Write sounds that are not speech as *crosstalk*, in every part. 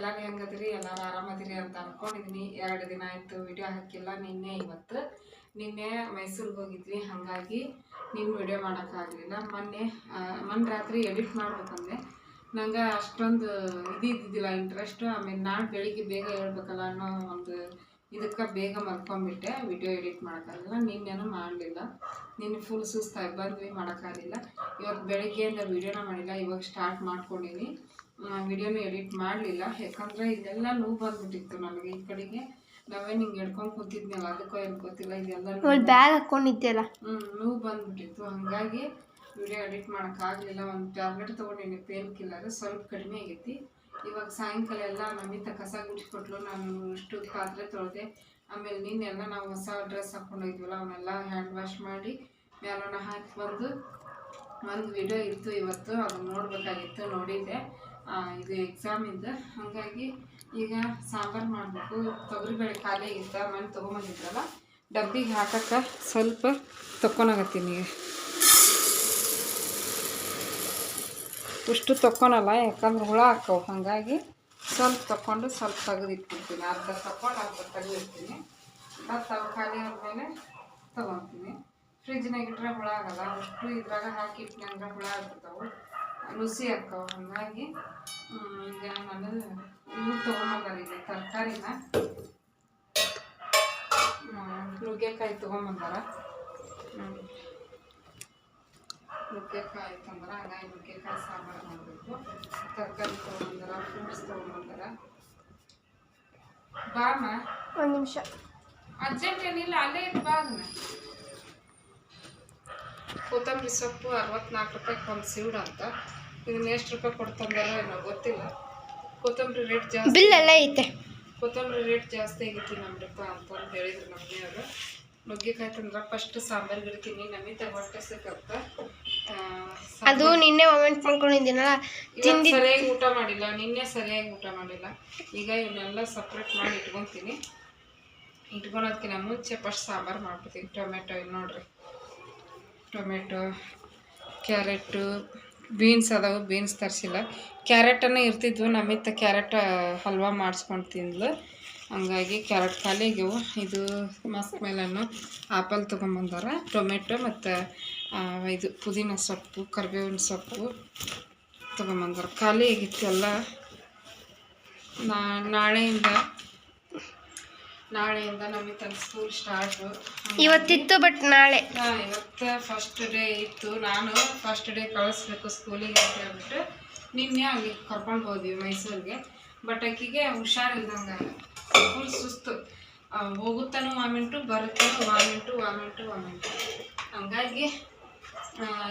ಎಲ್ಲರೂ ಹೆಂಗದಿರಿ, ಎಲ್ಲರೂ ಆರಾಮದಿರಿ ಅಂತ ಅನ್ಕೊಂಡಿದ್ದೀನಿ ಎರಡು ದಿನ ಆಯಿತು ವಿಡಿಯೋ ಹಾಕಿಲ್ಲ, ನಿನ್ನೆ ಇವತ್ತು. ನಿನ್ನೆ ಮೈಸೂರಿಗೆ ಹೋಗಿದ್ವಿ, ಹಾಗಾಗಿ ನಿನ್ನ ವಿಡಿಯೋ ಮಾಡೋಕ್ಕಾಗಲಿಲ್ಲ ಮೊನ್ನೆ ಮೊನ್ನೆ ರಾತ್ರಿ ಎಡಿಟ್ ಮಾಡ್ಬೇಕಂದ್ರೆ ನಂಗೆ ಅಷ್ಟೊಂದು ಇದು ಇದ್ದಿದ್ದಿಲ್ಲ ಇಂಟ್ರೆಸ್ಟು ಆಮೇಲೆ ನಾಳೆ ಬೆಳಿಗ್ಗೆ ಬೇಗ ಹೇಳ್ಬೇಕಲ್ಲ ಅನ್ನೋ ಒಂದು ಇದಕ್ಕೆ ಬೇಗ ಮಲ್ಕೊಂಡ್ಬಿಟ್ಟೆ ವಿಡಿಯೋ ಎಡಿಟ್ ಮಾಡೋಕ್ಕಾಗಲಿಲ್ಲ ನಿನ್ನೇನು ಮಾಡಲಿಲ್ಲ. ನಿನ್ನ ಫುಲ್ ಸುಸ್ತಾಗಿ ಬಂದ್ವಿ ಮಾಡೋಕ್ಕಾಗಲಿಲ್ಲ ಇವತ್ತು ಬೆಳಿಗ್ಗೆಯಿಂದ ವಿಡಿಯೋನ ಮಾಡಿಲ್ಲ, ಇವಾಗ ಸ್ಟಾರ್ಟ್ ಮಾಡ್ಕೊಂಡಿನಿ ವಿಡಿಯೋನ ಎಡಿಟ್ ಮಾಡಲಿಲ್ಲ. ಯಾಕಂದರೆ ಇದೆಲ್ಲ ನೋವು ಬಂದ್ಬಿಟ್ಟಿತ್ತು ನನಗೆ ಈ ಕಡೆಗೆ. ನಾವೇ ಹಿಂಗೆ ಹಿಡ್ಕೊಂಡು ಕೂತಿದ್ನಲ್ಲ ಅದಕ್ಕೋ ಏನು ಗೊತ್ತಿಲ್ಲ ಇದೆಲ್ಲ ಬ್ಯಾಗ್ ಹಾಕ್ಕೊಂಡಿದ್ದೆಲ್ಲ ಹ್ಞೂ ನೋವು ಬಂದ್ಬಿಟ್ಟಿತ್ತು. ಹಾಗಾಗಿ ವಿಡಿಯೋ ಎಡಿಟ್ ಮಾಡೋಕ್ಕಾಗಲಿಲ್ಲ ಒಂದು ಟ್ಯಾಬ್ಲೆಟ್ ತೊಗೊಂಡಿನಿ ಪೇನ್ ಕಿಲ್ಲರ್ ಸ್ವಲ್ಪ ಕಡಿಮೆ ಆಗೈತಿ. ಇವಾಗ ಸಾಯಂಕಾಲ ಎಲ್ಲ ನಮಿತ ಕಸ ಗುಡಿಸ್ಕೊಟ್ಲು. ನಾನು ಇಷ್ಟು ಪಾತ್ರೆ ತೊಳೆದೆ. ಆಮೇಲೆ ನಿನ್ನೆಲ್ಲ ನಾವು ಹೊಸ ಡ್ರೆಸ್ ಹಾಕ್ಕೊಂಡೋಗಿದ್ವಲ್ಲ ಅವನ್ನೆಲ್ಲ ಹ್ಯಾಂಡ್ ವಾಶ್ ಮಾಡಿ ಮ್ಯಾಲನ ಹಾಕಿ ಬಂದು ಒಂದು ವಿಡಿಯೋ ಇತ್ತು ಇವತ್ತು. ಅದನ್ನು ನೋಡಬೇಕಾಗಿತ್ತು ನೋಡಿದ್ದೆ. ಇದು ಎಕ್ಸಾಮ್ ಇದ್ದ ಹಾಗಾಗಿ ಈಗ ಸಾಂಬಾರು ಮಾಡಬೇಕು. ತೊಗರಿಬೇಳೆ ಖಾಲಿ ಇದ್ದ ಮನೆ ತೊಗೊಂಬಂದಿದ್ರಲ್ಲ, ಡಬ್ಬಿಗೆ ಹಾಕಕ್ಕೆ ಸ್ವಲ್ಪ ತಕ್ಕೊಳಕತ್ತೀನಿ ಈಗ ಇಷ್ಟು ತಕ್ಕೊಳಲ್ಲ ಯಾಕಂದ್ರೆ ಹುಳ ಹಾಕವು ಹಾಗಾಗಿ ಸ್ವಲ್ಪ ತಕ್ಕೊಂಡು ಸ್ವಲ್ಪ ತೆಗೆದಿಟ್ಬಿಡ್ತೀನಿ. ಅರ್ಧ ತಕ್ಕೊಂಡು ಅರ್ಧ ತೆಗೆದಿರ್ತೀನಿ ಮತ್ತು ಅವು ಖಾಲಿ ಆದಮೇಲೆ ತೊಗೊತೀನಿ. ಫ್ರಿಜ್ನಾಗ ಇಟ್ರೆ ಹುಳ ಆಗಲ್ಲ. ಅಷ್ಟು ಇದ್ರಾಗ ಹಾಕಿ ಅಂದ್ರೆ ಹುಳ ಆಗ್ಬಿಡ್ತಾವೆ. ನುಸಿ ಹಾಕವು ಹಾಗಾಗಿ ಈಗ ನಾನು ಇವು ತೊಗೊಂಬಂದಾರೀಗ ತರಕಾರಿನ. ನುಗ್ಗೆಕಾಯಿ ತೊಗೊಂಬಂದಾರ. ನುಗ್ಗೆಕಾಯಿ ತಂದ್ರೆ ಹಾಗಾಗಿ ನುಗ್ಗೆಕಾಯಿ ಸಾಂಬಾರು ಮಾಡಬೇಕು. ತರಕಾರಿ ತೊಗೊಂಬಂದಾರ ಫ್ರೂಟ್ಸ್ ತೊಗೊಂಬಂದಾರ. ಬಾಮ ಒಂದು ನಿಮಿಷ. ಅರ್ಜೆಂಟ್ ಏನಿಲ್ಲ ಅಲ್ಲೇ ಇತ್ತು ಬಾಗ್ನ ಕೊತ್ತಂಬರಿ ಸೊಪ್ಪು ಅರವತ್ನಾಲ್ಕು ರೂಪಾಯಿಗೆ ಒಂದು ಸೀಡ್ ಅಂತ. ಇದನ್ನ ಎಷ್ಟು ರೂಪಾಯಿ ಕೊಡ್ತಂದಾರೋ ಏನೋ ಗೊತ್ತಿಲ್ಲ. ಕೊತ್ತಂಬರಿ ರೇಟ್ ಜಾಸ್ತಿ. ಬಿಲ್ ಎಲ್ಲ ಐತೆ. ಕೊತ್ತಂಬರಿ ರೇಟ್ ಜಾಸ್ತಿ ಆಗೈತಿ ನಮ್ರಪ್ಪ ಅಂತಂದು ಹೇಳಿದ್ರು ನಮ್ಮ ಅವರು ನುಗ್ಗೆಕಾಯಿ ತಂದ್ರೆ ಫಸ್ಟ್ ಸಾಂಬಾರು ಗಿಡ್ತೀನಿ ನಮಿತ ಹೊಟ್ಟೆ ಸಿಕ್ಕತ್ತ ಅದು ನಿನ್ನೆ ಮೊಮೆಂಟ್ ಮಾಡ್ಕೊಂಡಿದ್ದೀನಲ್ಲ ಇವತ್ತು ಸರಿಯಾಗಿ ಊಟ ಮಾಡಿಲ್ಲ ನಿನ್ನೆ ಸರಿಯಾಗಿ ಊಟ ಮಾಡಿಲ್ಲ. ಈಗ ಇವನ್ನೆಲ್ಲ ಸಪ್ರೇಟ್ ಮಾಡಿ ಇಟ್ಕೊತೀನಿ. ಇಟ್ಕೊಳೋದಕ್ಕಿಂತ ಮುಂಚೆ ಫಸ್ಟ್ ಸಾಂಬಾರು ಮಾಡ್ಬಿಡ್ತೀನಿ. ಟೊಮೆಟೊ ಇಲ್ಲಿ ನೋಡ್ರಿ. ಟೊಮೆಟೊ ಕ್ಯಾರೆಟು ಬೀನ್ಸ್ ಅದಾವು, ಬೀನ್ಸ್ ತರಿಸಿಲ್ಲ. ಕ್ಯಾರೆಟನ್ನು ಇರ್ತಿದ್ವು ನಮ್ಮಿತ್ತ ಕ್ಯಾರೆಟ್ ಹಲ್ವಾ ಮಾಡಿಸ್ಕೊಂಡು ತಿಂದ್ಲು ಹಂಗಾಗಿ ಕ್ಯಾರೆಟ್ ಖಾಲಿ ಆಗ್ಯವು. ಇದು ಮಸ್ಕ್ ಮೇಲನ್ನು ಆಪಲ್ ತೊಗೊಂಬಂದಾರ. ಟೊಮೆಟೊ ಮತ್ತು ಇದು ಪುದೀನ ಸೊಪ್ಪು, ಕರಿಬೇವಿನ ಸೊಪ್ಪು ತೊಗೊಂಬಂದಾರ. ಖಾಲಿ ಆಗಿತ್ತು ಎಲ್ಲ. ನಾಳೆಯಿಂದ ನಾಳೆಯಿಂದ ನಮಗೆ ಸ್ಕೂಲ್ ಸ್ಟಾರ್ಟು ಇವತ್ತಿತ್ತು ಬಟ್ ನಾಳೆ. ಹಾಂ ಇವತ್ತು ಫಸ್ಟ್ ಡೇ ಇತ್ತು. ನಾನು ಫಸ್ಟ್ ಡೇ ಕಳಿಸ್ಬೇಕು ಸ್ಕೂಲಿಗೆ ಅಂತ ಹೇಳ್ಬಿಟ್ಟು ನಿನ್ನೆ ಅಲ್ಲಿ ಕರ್ಕೊಂಡು ಹೋದ್ವಿ ಮೈಸೂರಿಗೆ. ಬಟ್ ಆಕಿಗೆ ಹುಷಾರಿಲ್ದಂಗೆ ಫುಲ್ ಸುಸ್ತು. ಹೋಗುತ್ತಾನು ವಾಮಿಂಟು ಬರುತ್ತಾನು ವಾಮಿಂಟು ವಾಮಿಂಟು ವಾಮಿಂಟು. ಹಂಗಾಗಿ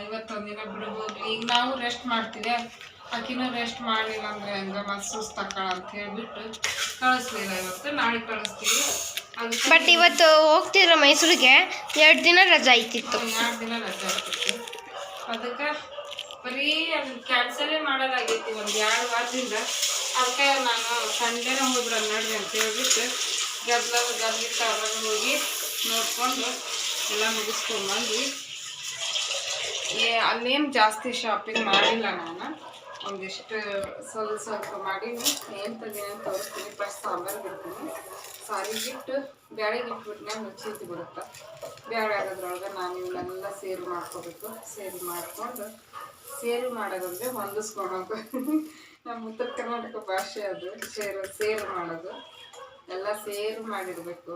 ಇವತ್ತೊಂದಿನ ಬಿಡು ಹೋಗ್ಲಿ. ಈಗ ನಾವು ರೆಸ್ಟ್ ಮಾಡ್ತೀವಿ. ಆಕಿನೂ ರೆಸ್ಟ್ ಮಾಡಲಿಲ್ಲ ಅಂದರೆ ಹಂಗೆ? ಮತ್ತೆ ಸುಸ್ತು ಆಕ್ಕಳ ಅಂತ ಹೇಳ್ಬಿಟ್ಟು ಕಳಿಸ್ಲಿಲ್ಲ ಇವತ್ತು. ನಾಳೆ ಕಳಿಸ್ತೀವಿ. ಬಟ್ ಇವತ್ತು ಹೋಗ್ತಿದ್ರ ಮೈಸೂರಿಗೆ? ಎರಡು ದಿನ ರಜಾ ಐತಿತ್ತು ಎರಡು ದಿನ ರಜೆ ಆಯ್ತಿತ್ತು ಅದಕ್ಕೆ ಬರೀ ಅದು ಕ್ಯಾನ್ಸಲೇ ಮಾಡೋದಾಗೈತಿ ಒಂದು ಎರಡು ವಾರದಿಂದ. ಅದಕ್ಕೆ ನಾನು ಸಂಡೇನ ಹೋದ್ರೆ ನಡ್ರಿ ಅಂತ ಹೇಳ್ಬಿಟ್ಟು ಗದ್ಲ ಗದ್ಲಿಟ್ಟು ಅವಾಗ ಹೋಗಿ ನೋಡ್ಕೊಂಡು ಎಲ್ಲ ಮುಗಿಸ್ಕೊಂಡ್ಬಂದ್ವಿ ಏ ಅಲ್ಲೇನು ಜಾಸ್ತಿ ಶಾಪಿಂಗ್ ಮಾಡಿಲ್ಲ ನಾನು. ಒಂದಿಷ್ಟು ಸ್ವಲ್ಪ ಸ್ವಲ್ಪ ಮಾಡೀನಿ ಏನು ಅಂತ ತೋರಿಸ್ತೀನಿ. ಫಸ್ಟ್ ಸಾಂಬಾರು ಬಿಡ್ತೀನಿ. ಸಾರಿಗಿಟ್ಟು ಬ್ಯಾಳಿಗೆ ಇಟ್ಬಿಟ್ನೆ ಮುಚ್ಚಿದ್ದು ಬಿಡುತ್ತೆ ಬ್ಯಾಳೆ ಆಗೋದ್ರೊಳಗೆ ನಾನು ಇವನ್ನೆಲ್ಲ ಸೇರು ಮಾಡ್ಕೋಬೇಕು. ಸೇರು ಮಾಡಿಕೊಂಡು ಸೇರು ಮಾಡೋದಂದ್ರೆ ಹೊಂದಿಸ್ಕೊಳೋದು *laughs* ನಮ್ಮ ಉತ್ತರ ಕರ್ನಾಟಕ ಭಾಷೆ ಅದು. ಸೇರು ಸೇರು ಮಾಡೋದು. ಎಲ್ಲ ಸೇರು ಮಾಡಿರ್ಬೇಕು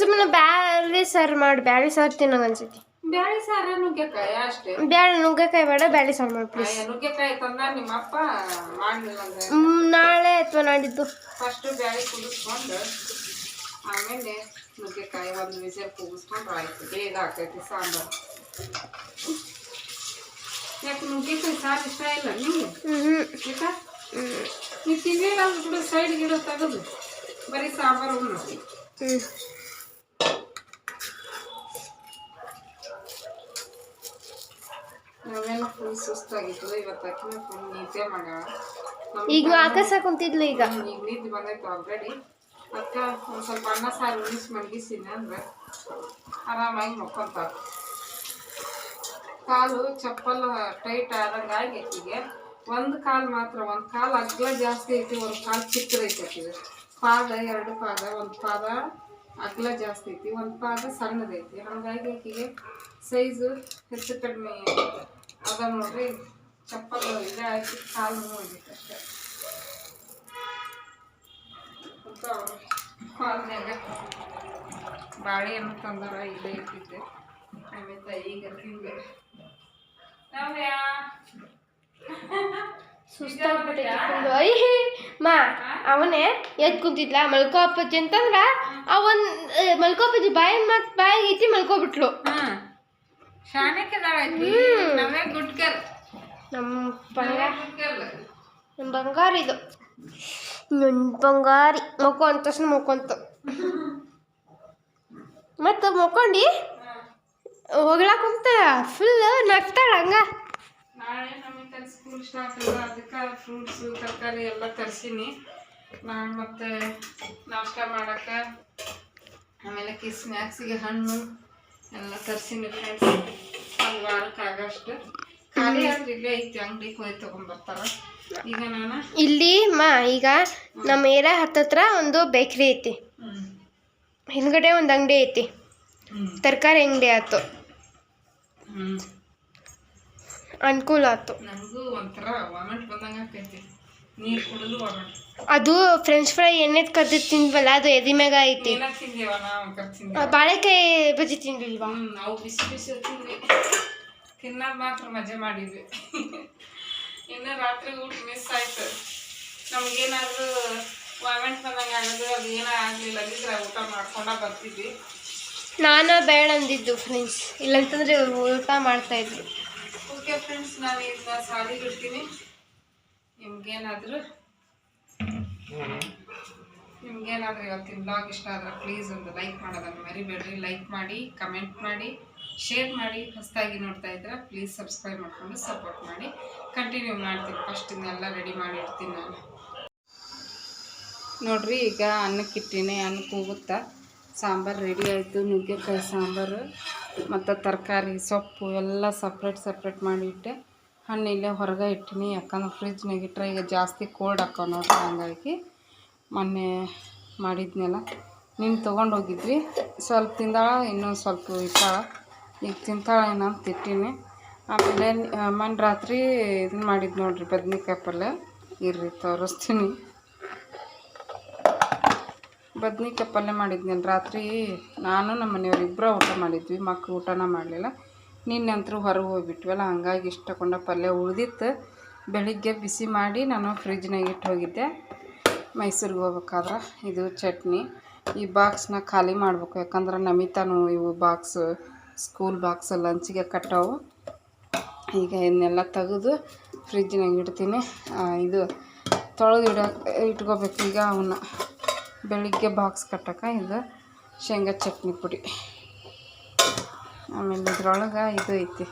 ಸುಮ್ಮನೆ ಬ್ಯಾಳೆ ಸಾರು ಮಾಡಿ. ಬ್ಯಾಳೆ ಸಾರು ತಿನ್ನೋದು ಅನ್ಸತಿ ಬ್ಯಾಳೆ ಸಾರ ನುಗ್ಗೆಕಾಯಿ ಅಷ್ಟೇ. ಬ್ಯಾಳಿ ನುಗ್ಗೆಕಾಯಿ ಬೇಡ ಬ್ಯಾಳಿ ಸಾರು ಮಾಡಿ ಪ್ಲೀಸ್ ನುಗ್ಗೆಕಾಯಿ ತಂದ ನಿಮ್ಮಪ್ಪ ಮಾಡಲಿಲ್ಲ ಅಂದ್ರೆ? ನಾಳೆ ಅಥವಾ ನಾಡಿದ್ದು. ಫಸ್ಟ್ ಬ್ಯಾಳಿ ಕುದಿಸ್ಕೊಂಡು ಆಮೇಲೆ ನುಗ್ಗೆಕಾಯಿ ಒಂದು ವಿಸಿಲ್ ಕೂಗಿಸ್ಕೊಂಡು ಆಯ್ತು. ಬೇಗ ಆಗ್ತೈತಿ ಸಾಂಬಾರು. ಯಾಕೆ ನುಗ್ಗೆಕಾಯಿ ಸಾರು ಇಷ್ಟ ಇಲ್ಲ ನಿಮಗೆ? ಯಾಕ ನೀವು ತಿನ್ಲಿಲ್ಲ ಅಂದ್ಬಿಡು ಸೈಡ್ ಗಿಡ ತೆಗೆದು. ಬರೀ ಸಾಂಬಾರು ಉಣ್ಣು ಹ್ಞೂ ಫುಲ್ ಸುಸ್ತಾಗಿತ್ತು ಇವತ್ತು ಅಕ್ಕಿನ ಫುಲ್ ನಿದ್ದೆ ಮಾಡ್ಯಾಳ. ಈಗ ಆಕಾಶ ಕುಂತಿದ್ಲು ಈಗ. ಈಗ ನಿದ್ದೆ ಬಂದೈತೆ ಆಲ್ರೆಡಿ ಅದಕ್ಕೆ ಒಂದು ಸ್ವಲ್ಪ ಅನ್ನ ಸಾರು ಉಳಿಸಿ ಮಲಗಿಸಿನಿ ಅಂದ್ರೆ ಆರಾಮಾಗಿ ಮಕ್ಕೊಂತಾರ ಕಾಲು ಚಪ್ಪಲ್ ಟೈಟ್ ಆದಂಗೆ ಆಗಿ ಆಕಿಗೆ ಒಂದು ಕಾಲು ಮಾತ್ರ ಒಂದು ಕಾಲು ಅಗ್ಲ ಜಾಸ್ತಿ ಐತಿ ಒಂದು ಕಾಲು ಚಿಕ್ಕದೈತಿ ಇದು ಪಾದ ಎರಡು ಪಾದ ಒಂದು ಪಾದ ಅಗ್ಲ ಜಾಸ್ತಿ ಐತಿ ಒಂದು ಪಾದ ಸಣ್ಣದೈತಿ ಹಾಗಾಗಿ ಆಕಿಗೆ ಸೈಜು ಹೆಚ್ಚು ಕಡಿಮೆ ಅದ ನೋಡ್ರಿ ಚಪ್ಪಲ್ ಇದೆ ಹಾಕಿ ಕಾಲು ಅಷ್ಟೇ. ಕಾಲ್ನ್ಯಾಗ ಬಾಳೆಹಣ್ಣು ತಂದಾರ ಇಲ್ಲೇ ಇಟ್ಟಿದ್ದೆ. ಆಮೇಲೆ ಈಗ ತಿಂದೆ. ನವ್ಯ? ಸುಸ್ತಾಗ್ಬಿಟ್ಟೈತಿ ಅಯ್ಯ ಮಾ ಅವನೇ ಎದ್ ಕುಂತಿದ್ಲ? ಮಲ್ಕೋ ಅಪ್ಪಾಜಿ ಅಂತಂದ್ರ ಅವನ್ ಮಲ್ಕೋಪಜ್ಜಿ ಬಾಯಿ ಮತ್ ಬಾಯಿ ಐತಿ ಮಲ್ಕೋಬಿಟ್ಲು ಹಾ ಶಾಣಕ್ಕೆ ಐತಿ ನವ್ಯ ಗುಡ್ ಗರ್ಲ್ ನಮ್ಮ ಬಂಗಾರ. ನಮ್ಮ ಬಂಗಾರ ಇದು. ನನ್ನ ಬಂಗಾರಿ. ಮಕ್ಕೋ ಅಂದ ತಕ್ಷಣ ಮಕ್ಕೊಂತ. ಮತ್ತು ಮಕ್ಕೊಂಡಿ? ಕುಂತ ಫುಲ್ ನಗ್ತಾಳ ಹಂಗ. ನಾಳೆ ನಮಗೆ ಸ್ಕೂಲ್ ಸ್ಟಾರ್ಟ್ ಅಲ್ಲ ಅದಕ್ಕೆ ಫ್ರೂಟ್ಸು ತರಕಾರಿ ಎಲ್ಲ ತರಿಸೀನಿ. ನಾನು ಮತ್ತೆ ನಾಷ್ಟ ಮಾಡಕ್ಕೆ. ಆಮೇಲೆ ಕಿ ಸ್ನ್ಯಾಕ್ಸಿಗೆ ಹಣ್ಣು. ಎಲ್ಲ ತರಿಸೀನಿ ಫ್ರೆಂಡ್ಸ್ ಒಂದು ವಾರಕ್ಕೆ ಆಗಷ್ಟು. ಖಾಲಿ ಆದ್ರೆ ಇಲ್ಲೇ ಐತಿ ಅಂಗಡಿಗೆ ಹೋಗಿ ತೊಗೊಂಬರ್ತಾರ ಈಗ ನಾನು ಇಲ್ಲಿ ಮಾ ಈಗ ನಮ್ಮ ಏರಿಯಾ ಹತ್ತತ್ರ ಒಂದು ಬೇಕ್ರಿ ಐತಿ. ಹಿಂದ್ಗಡೆ ಒಂದು ಅಂಗಡಿ ಐತಿ. ತರಕಾರಿ ಅಂಗಡಿ ಆಯ್ತು ಅನುಕೂಲ ಆಯ್ತು ನನಗೂ ಒಂಥರ ವಾಮಿಟ್ ಬಂದಂಗೆ ಆಕೈತಿ ಅದು ಫ್ರೆಂಚ್ ಫ್ರೈ ಎಣ್ಣೆದ್ ಕದ್ದು ತಿಂದ್ವಲ್ಲ ಅದು ಎದಿ ಮ್ಯಾಗ ಐತಿ. ಬಾಳೆಕಾಯಿ ಬಜ್ಜಿ ತಿಂದಿಲ್ವಾ? ನಾವು ಬಿಸಿ ಬಿಸಿ ತಿಂದ್ವಿ. ತಿನ್ನೋದು ಮಾತ್ರ ಮಜಾ ಮಾಡಿದ್ವಿ. ಇನ್ನು ರಾತ್ರಿ ಊಟ ಮಿಸ್ ಆಯ್ತು. ನಮಗೇನಾದ್ರೂ ವಾಮೆಂಟ್ ಬಂದಂಗೆ ಆಗೋದು ಅದು ಏನೋ ಆಗಲಿಲ್ಲ. ಅಂದಿದ್ರೆ ಊಟ ಮಾಡ್ಕೊಂಡ ಬರ್ತಿದ್ವಿ. ನಾನು ಬೇಡ ಅಂದಿದ್ದು ಫ್ರೆಂಡ್ಸ್ ಇಲ್ಲಂತಂದ್ರೆ ಊಟ ಮಾಡ್ತಾ ಇದ್ವಿ. ಓಕೆ ಫ್ರೆಂಡ್ಸ್ ನಾನು ಈಗ ಸಾರಿ ಬಿಡ್ತೀನಿ ನಿಮ್ಗೇನಾದರೂ ನಿಮ್ಗೇನಾದ್ರೂ ಇವತ್ತಿನ ಬ್ಲಾಗ್ ಇಷ್ಟ ಆದ್ರೆ ಪ್ಲೀಸ್ ಒಂದು ಲೈಕ್ ಮಾಡೋದನ್ನು ಮರಿಬೇಡ್ರಿ. ಲೈಕ್ ಮಾಡಿ ಕಮೆಂಟ್ ಮಾಡಿ ಶೇರ್ ಮಾಡಿ, ಹೊಸದಾಗಿ ನೋಡ್ತಾ ಇದ್ರೆ ಪ್ಲೀಸ್ ಸಬ್ಸ್ಕ್ರೈಬ್ ಮಾಡಿಕೊಂಡು ಸಪೋರ್ಟ್ ಮಾಡಿ. ಕಂಟಿನ್ಯೂ ಮಾಡ್ತೀನಿ. ಫಸ್ಟ್ ಇನ್ನೆಲ್ಲ ರೆಡಿ ಮಾಡಿ ಇಡ್ತೀನಿ ನಾನು. ನೋಡ್ರಿ, ಈಗ ಅನ್ನಕ್ಕಿಟ್ಟಿನಿ ಅನ್ನಕ್ಕೆ ಹೋಗುತ್ತಾ ಸಾಂಬಾರು ರೆಡಿ ಆಯಿತು. ನುಗ್ಗೆಕಾಯಿ ಸಾಂಬಾರು, ಮತ್ತು ತರಕಾರಿ, ಸೊಪ್ಪು ಎಲ್ಲ ಸಪ್ರೇಟ್ ಸಪ್ರೇಟ್ ಮಾಡಿ ಇಟ್ಟೆ. ಹಣ್ಣು ಇಲ್ಲೇ ಹೊರಗೆ ಇಟ್ಟಿನಿ. ಯಾಕಂದ್ರೆ ಫ್ರಿಜ್ನಾಗ ಇಟ್ಟರೆ ಈಗ ಜಾಸ್ತಿ ಕೋಲ್ಡ್ ಹಾಕೋ ನೋಡ್ರಿ, ಹಂಗಾಗಿ ಮೊನ್ನೆ ಮಾಡಿದ್ನೆಲ್ಲ. ನೀನು ತೊಗೊಂಡು ಹೋಗಿದ್ವಿ. ಸ್ವಲ್ಪ ತಿಂದಾಳ, ಇನ್ನೊಂದು ಸ್ವಲ್ಪ ಇಟ್ಟಾಳ. ಈಗ ತಿಂತಾಳ ಏನಂತ ಇಟ್ಟೀನಿ. ಆಮೇಲೆ ಮೊನ್ನೆ ರಾತ್ರಿ ಇದನ್ನ ಮಾಡಿದ್ದು ನೋಡ್ರಿ, ಬದ್ನಿಕಾಯಿ ಪಲ್ಯ. ಇರ್ರಿ, ತೋರಿಸ್ತೀನಿ. ಬದ್ನಿಕಾಯಿ ಪಲ್ಯ ಮಾಡಿದ್ನಲ್ಲ, ರಾತ್ರಿ ನಾನು ನಮ್ಮ ಮನೆಯವ್ರು ಊಟ ಮಾಡಿದ್ವಿ. ಮಕ್ಕಳು ಊಟನ ಮಾಡಲಿಲ್ಲ. ನಿನ್ನೆ ಅಂತೂ ಹೊರಗೆ ಹೋಗ್ಬಿಟ್ವಲ್ಲ, ಹಂಗಾಗಿ ಇಷ್ಟಕೊಂಡ ಪಲ್ಯ ಉಳ್ದಿತ್ತು. ಬೆಳಿಗ್ಗೆ ಬಿಸಿ ಮಾಡಿ ನಾನು ಫ್ರಿಜ್ನಾಗ ಇಟ್ಟು ಹೋಗಿದ್ದೆ. ಮೈಸೂರಿಗೆ ಹೋಗ್ಬೇಕಾದ್ರೆ ಇದು ಚಟ್ನಿ. ಈ ಬಾಕ್ಸ್ನ ಖಾಲಿ ಮಾಡಬೇಕು, ಯಾಕಂದ್ರೆ ನಮಿತಾನು ಇವು ಬಾಕ್ಸ್, ಸ್ಕೂಲ್ ಬಾಕ್ಸ್ ಲಂಚಿಗೆ ಕಟ್ಟವು. ಈಗ ಇದನ್ನೆಲ್ಲ ತೆಗೆದು ಫ್ರಿಜ್ನಾಗ ಇಡ್ತೀನಿ. ಇದು ತೊಳೆದು ಇಡ, ಇಟ್ಕೋಬೇಕು ಈಗ ಅವನ್ನ. ಬೆಳಿಗ್ಗೆ ಬಾಕ್ಸ್ ಕಟ್ಟಕ್ಕೆ ಇದು ಶೇಂಗಾ ಚಟ್ನಿ ಪುಡಿ. ಆಮೇಲೆ ಇದ್ರೊಳಗೆ ಇದು ಐತಿ.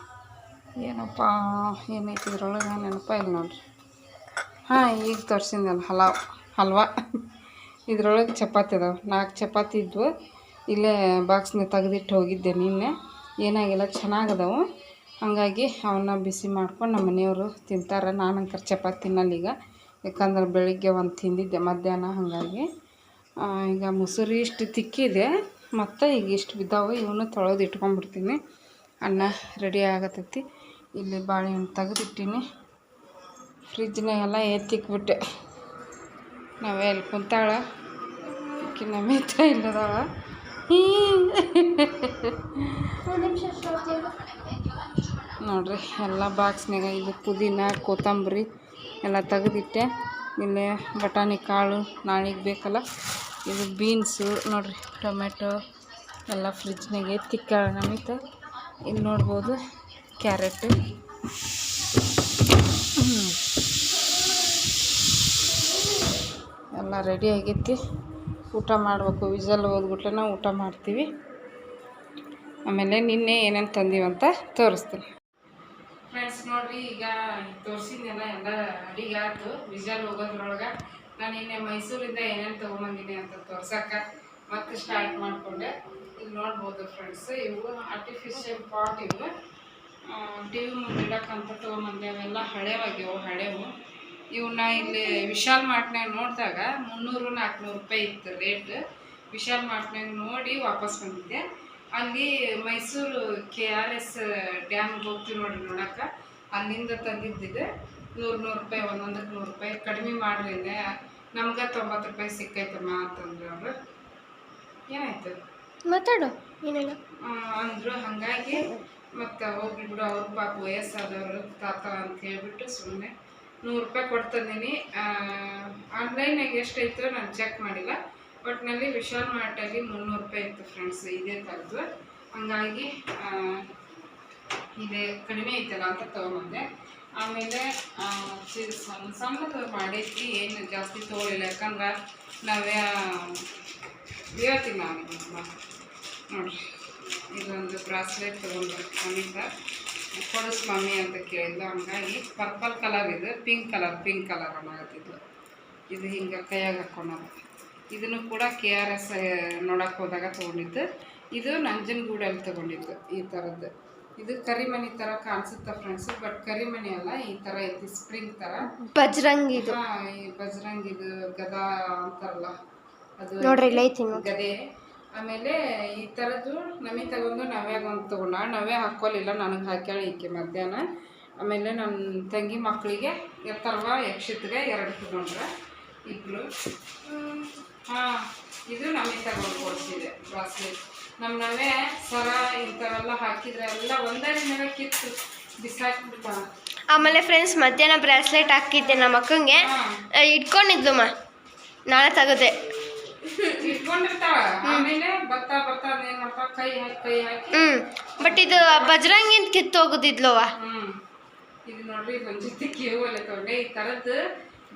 ಏನಪ್ಪ, ಏನೈತಿ ಇದ್ರೊಳಗೆ ನೆನಪ ಇಲ್ಲ ನೋಡ್ರಿ. ಹಾಂ, ಈಗ ತೋರಿಸಿದ್ದಲ್ಲ ಹಲಾವ್, ಹಲ್ವಾ. ಇದ್ರೊಳಗೆ ಚಪಾತಿ ಅದಾವೆ. ನಾಲ್ಕು ಚಪಾತಿ ಇದ್ವು. ಇಲ್ಲೇ ಬಾಕ್ಸ್ನ ತೆಗೆದಿಟ್ಟು ಹೋಗಿದ್ದೆ ನಿನ್ನೆ. ಏನಾಗಿಲ್ಲ ಚೆನ್ನಾಗಿದಾವೆ ಹಾಗಾಗಿ ಅವನ್ನ ಬಿಸಿ ಮಾಡ್ಕೊಂಡು ನಮ್ಮ ಮನೆಯವರು ತಿಂತಾರೆ. ನಾನು ಅಂಕರ್ ಚಪಾತಿ ತಿನ್ನಲ್ಲ ಈಗ. ಯಾಕಂದ್ರೆ ಬೆಳಿಗ್ಗೆ ಒಂದು ತಿಂದಿದ್ದೆ ಮಧ್ಯಾಹ್ನ ಹಾಗಾಗಿ. ಈಗ ಮೊಸರು ಇಷ್ಟು ತಿಕ್ಕಿದೆ. ಮತ್ತು ಈಗ ಇಷ್ಟು ಬಿದ್ದಾವೆ ಇವನ್ನ ತೊಳೆದು ಇಟ್ಕೊಂಡ್ಬಿಡ್ತೀನಿ. ಅನ್ನ ರೆಡಿ ಆಗತೈತಿ. ಇಲ್ಲಿ ಬಾಳೆಹಣ್ಣು ತೆಗೆದಿಟ್ಟೀನಿ. ಫ್ರಿಜ್ನಾಗೆಲ್ಲ ಎತ್ತಿಕ್ಬಿಟ್ಟೆ ನಾವೇ ಅಲ್ಲಿ ಕುಂತಾಳ. ಆಕಿ ನಮ್ಮಿತ ಇಲ್ಲದವ. ನೋಡ್ರಿ ಎಲ್ಲ ಬಾಕ್ಸ್ನಾಗ ಇದು ಪುದೀನ ಕೊತ್ತಂಬರಿ ಎಲ್ಲ ತೆಗೆದಿಟ್ಟೆ. ಇಲ್ಲಿ ಬಟಾಣಿ ಕಾಳು ನಾಳೆಗೆ ಬೇಕಲ್ಲ? ಇದು ಬೀನ್ಸು ನೋಡಿರಿ ಟೊಮೆಟೊ ಎಲ್ಲ ಫ್ರಿಜ್ನಾಗೆ ಎತ್ತಿಕ್ಕಾಳ ನಮಿತ. ಇಲ್ಲಿ ನೋಡ್ಬೋದು, ಕ್ಯಾರೆಟ್. ಎಲ್ಲ ರೆಡಿ ಆಗೈತಿ ಊಟ ಮಾಡಬೇಕು. ವಿಸಲ್ ನಾವು ಊಟ ಮಾಡ್ತೀವಿ. ಆಮೇಲೆ ನಿನ್ನೆ ಏನೇನು ತಂದೀವಂತ ತೋರಿಸ್ತೀನಿ. ಫ್ರೆಂಡ್ಸ್ ನೋಡ್ರಿ ಈಗ ತೋರಿಸಿದ್ನೆಲ್ಲ, ಎಲ್ಲ ಅಡಿಗೆ ಆಯ್ತು. ವಿಜಲ್ ಹೋಗೋದ್ರೊಳಗೆ ನಾನು ನಿನ್ನೆ ಮೈಸೂರಿಂದ ಏನೇನು ತೊಗೊಂಬಂದಿನಿ ಅಂತ ತೋರ್ಸಕ್ಕೆ. ಮತ್ತೆ ಸ್ಟಾರ್ಟ್ ಮಾಡಿಕೊಂಡೆ. ಇಲ್ಲಿ ನೋಡ್ಬೋದು ಫ್ರೆಂಡ್ಸ್ ಇವು ಆರ್ಟಿಫಿಷಿಯಲ್ ಪಾಟ್ ಇವು. ಟಿ ವಿ ಮುಂದೆ ಇಡಕ್ಕಂತ ತೊಗೊಂಬಂದೆ. ಅವೆಲ್ಲ ಹಳೆವಾಗ್ಯವು, ಹಳೇವು. ಇವನ್ನ ಇಲ್ಲಿ ವಿಶಾಲ್ ಮಾರ್ಟ್ನಾಗ ನೋಡಿದಾಗ ಮುನ್ನೂರು ನಾಲ್ಕುನೂರು ರೂಪಾಯಿ ಇತ್ತು ರೇಟ್. ವಿಶಾಲ್ ಮಾರ್ಟ್ನಾಗ ನೋಡಿ ವಾಪಸ್ ಬಂದಿದ್ದೆ. ಅಲ್ಲಿ ಮೈಸೂರು ಕೆ ಆರ್ ಎಸ್ ಡ್ಯಾಮ್ಗೆ ಹೋಗ್ತೀವಿ ನೋಡಿ ನೋಡಕ್ಕೆ. ಅಲ್ಲಿಂದ ತಂದಿದ್ದಿದೆ. ನೂರು ನೂರು ರೂಪಾಯಿ ಒಂದೊಂದಕ್ಕೆ ನೂರು ರೂಪಾಯಿ. ಕಡಿಮೆ ಮಾಡ್ರಿ ನಮ್ಗೆ ತೊಂಬತ್ತು ರೂಪಾಯಿ ಸಿಕ್ಕೈತಮ್ಮ ಅಂತಂದ್ರು ಅವರು. ಏನಾಯ್ತು? ಮಾತಾಡು ಏನಿಲ್ಲ ಅಂದ್ರು ಹಾಗಾಗಿ ಮತ್ತು ಹೋಗ್ಲಿ ಬಿಡು ಅವ್ರ ಪಾಪ ವಯಸ್ಸಾದವರು ತಾತ ಅಂತ ಹೇಳ್ಬಿಟ್ಟು ಸುಮ್ಮನೆ ನೂರು ರೂಪಾಯಿ ಕೊಡ್ತಂದೀನಿ ಆನ್ಲೈನಾಗ ಎಷ್ಟೈತೋ ನಾನು ಚೆಕ್ ಮಾಡಿಲ್ಲ. ಒಟ್ಟಿನಲ್ಲಿ ವಿಶಾಲ್ ಮಾರ್ಟಲ್ಲಿ ಮುನ್ನೂರು ರೂಪಾಯಿ ಇತ್ತು ಫ್ರೆಂಡ್ಸ್ ಇದೇ ಥರದ್ದು. ಹಂಗಾಗಿ ಇದೆ, ಕಡಿಮೆ ಐತಲ್ಲ ಅಂತ ತೊಗೊಂಡೆ ಆಮೇಲೆ ಸಣ್ಣ, ಸಣ್ಣದು ಮಾಡೈತಿ ಏನು ಜಾಸ್ತಿ ತೊಗೊಳಿಲ್ಲ ಯಾಕಂದ್ರೆ ನಾವೇ ಹೇಳ್ತೀನಿ ನಾನು ನೋಡಿರಿ ಇದೊಂದು ಬ್ರಾಸ್ಲೆಟ್ ತೊಗೊಂಡು ಮಮ್ಮಿಂದ ಕೊಡಿಸ್ ಮಮ್ಮಿ ಅಂತ ಕೇಳಿದ್ಲು. ಹಂಗಾಗಿ ಪರ್ಪಲ್ ಕಲರ್ ಇದು ಪಿಂಕ್ ಕಲರ್ ಪಿಂಕ್ ಕಲರ್ ಅನ್ನಕತ್ತಿದ್ಲು ಇದು ಹಿಂಗೆ ಕೈಯಾಗ ಹಾಕ್ಕೊಳೋದು ಇದನ್ನು ಕೂಡ ಕೆ ಆರ್ ಎಸ್ ನೋಡಕ್ಕೆ ಹೋದಾಗ ತೊಗೊಂಡಿದ್ದು. ಇದು ನಂಜನಗೂಡಲ್ಲಿ ತೊಗೊಂಡಿದ್ದು ಈ ಥರದ್ದು ಇದು ಕರಿಮಣಿ ಥರ ಕಾಣಿಸುತ್ತೆ ಫ್ರೆಂಡ್ಸ್ ಬಟ್ ಕರಿಮಣಿ ಅಲ್ಲ ಈ ಥರ ಐತಿ ಸ್ಪ್ರಿಂಗ್ ಥರ ಬಜ್ರಂಗ್ ಈ ಬಜರಂಗ್ ಇದು ಗದಾ ಅಂತಾರಲ್ಲ ಅದು ನೋಡ್ರಿ ಗದೆ. ಆಮೇಲೆ ಈ ಥರದ್ದು ನಮಗೆ ತಗೊಂಡು ನಾವ್ಯಾಗ ಒಂದು ತೊಗೊಂಡ ನಾವೇ ಹಾಕೋಲಿಲ್ಲ ನನಗೆ ಹಾಕ್ಯಾಳ ಈಕೆ ಮಧ್ಯಾಹ್ನ. ಆಮೇಲೆ ನನ್ನ ತಂಗಿ ಮಕ್ಕಳಿಗೆ ಎತ್ತರವ ಯಕ್ಷಿತ್ಗೆ ಎರಡು ತಗೊಂಡ್ರೆ ಇಬ್ಬರು ಹಾಂ ಇದು ನಮಗೆ ತಗೊಂಡು ಕೊಡ್ತಿದೆ ಬ್ರಾಸ್ಲೆಟ್ ನಮ್ಮ ನವೆ ಸರ ಇಂಥವೆಲ್ಲ ಹಾಕಿದ್ರೆ ಎಲ್ಲ ಒಂದೇ ಮೇಲೆ ಕಿತ್ತು ಬಿಸಾಕ್ಬಿಡ್ತಾವ. ಆಮೇಲೆ ಫ್ರೆಂಡ್ಸ್ ಮಧ್ಯಾಹ್ನ ಬ್ರಾಸ್ಲೆಟ್ ಹಾಕಿದ್ದೆ ನಮ್ಮ ಅಕ್ಕಂಗೆ. ಇಟ್ಕೊಂಡಿದ್ಲು ಮಾ ನಾಳೆ ತಗುತ್ತೆ ಹ್ಮ್ ಬಟ್ ಇದು ಬಜರಂಗಿಂದ ಕಿತ್ತೋಗುದಿದ್ಲವ. ಹ್ಮ್. ಇದು ನೋಡ್ರಿ ಒಂದ್ ಜೊತೆ ಕೇವು ಅಲ್ಲೇ ತಗೊಂಡೆ ಈ ಥರದ್ದು